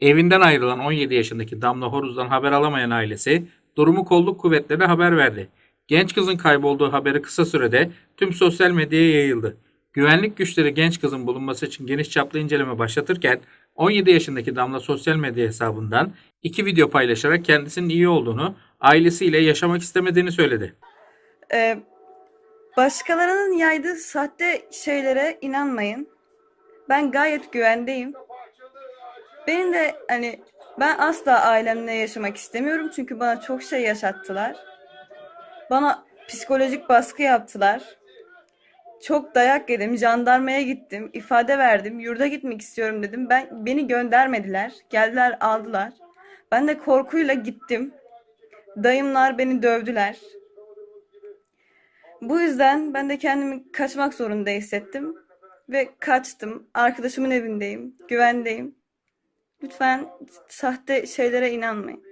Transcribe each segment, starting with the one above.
Evinden ayrılan 17 yaşındaki Damla Horuz'dan haber alamayan ailesi durumu kolluk kuvvetlerine haber verdi. Genç kızın kaybolduğu haberi kısa sürede tüm sosyal medyaya yayıldı. Güvenlik güçleri genç kızın bulunması için geniş çaplı inceleme başlatırken 17 yaşındaki Damla sosyal medya hesabından iki video paylaşarak kendisinin iyi olduğunu, ailesiyle yaşamak istemediğini söyledi. Ee, başkalarının yaydığı sahte şeylere inanmayın. Ben gayet güvendeyim. Benim de hani ben asla ailemle yaşamak istemiyorum çünkü bana çok şey yaşattılar. Bana psikolojik baskı yaptılar. Çok dayak yedim, jandarmaya gittim, ifade verdim, yurda gitmek istiyorum dedim. Ben beni göndermediler. Geldiler, aldılar. Ben de korkuyla gittim. Dayımlar beni dövdüler. Bu yüzden ben de kendimi kaçmak zorunda hissettim ve kaçtım. Arkadaşımın evindeyim, güvendeyim. Lütfen sahte şeylere inanmayın.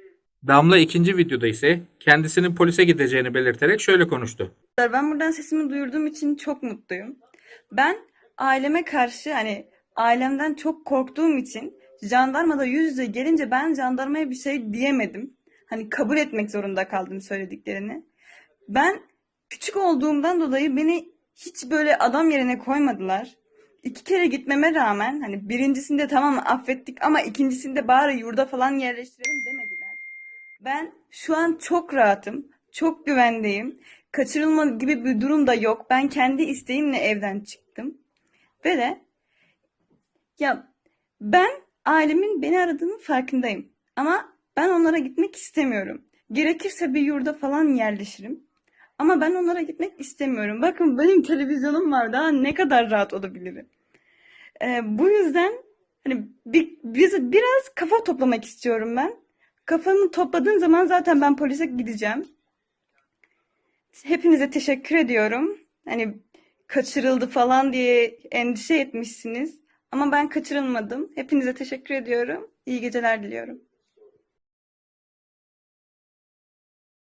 Damla ikinci videoda ise kendisinin polise gideceğini belirterek şöyle konuştu. Ben buradan sesimi duyurduğum için çok mutluyum. Ben aileme karşı hani ailemden çok korktuğum için jandarmada yüz yüze gelince ben jandarmaya bir şey diyemedim. Hani kabul etmek zorunda kaldım söylediklerini. Ben küçük olduğumdan dolayı beni hiç böyle adam yerine koymadılar. İki kere gitmeme rağmen hani birincisinde tamam affettik ama ikincisinde bari yurda falan yerleştirelim demediler. Ben şu an çok rahatım, çok güvendeyim. Kaçırılma gibi bir durum da yok. Ben kendi isteğimle evden çıktım. Ve de ya ben ailemin beni aradığının farkındayım. Ama ben onlara gitmek istemiyorum. Gerekirse bir yurda falan yerleşirim. Ama ben onlara gitmek istemiyorum. Bakın benim televizyonum var. Daha ne kadar rahat olabilirim. Ee, bu yüzden hani bir, biz, biraz kafa toplamak istiyorum ben. Kafamı topladığım zaman zaten ben polise gideceğim. Hepinize teşekkür ediyorum. Hani kaçırıldı falan diye endişe etmişsiniz. Ama ben kaçırılmadım. Hepinize teşekkür ediyorum. İyi geceler diliyorum.